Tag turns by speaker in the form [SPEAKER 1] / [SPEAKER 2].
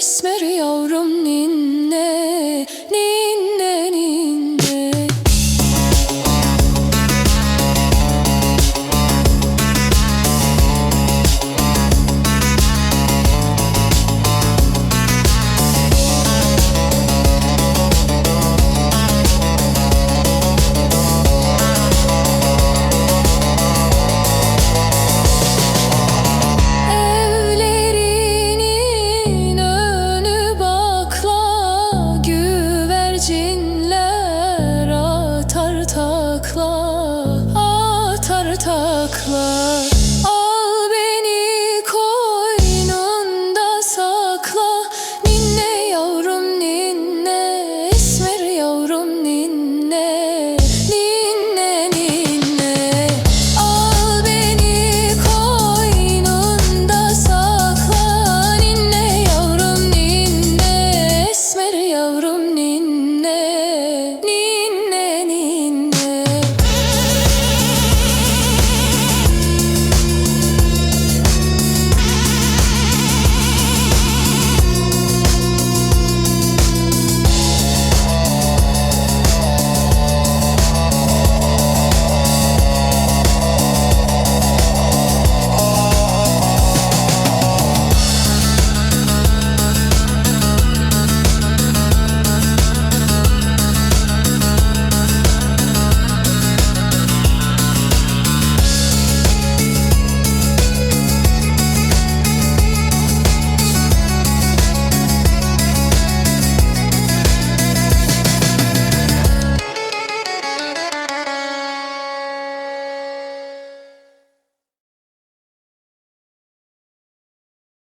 [SPEAKER 1] esmer yavrum.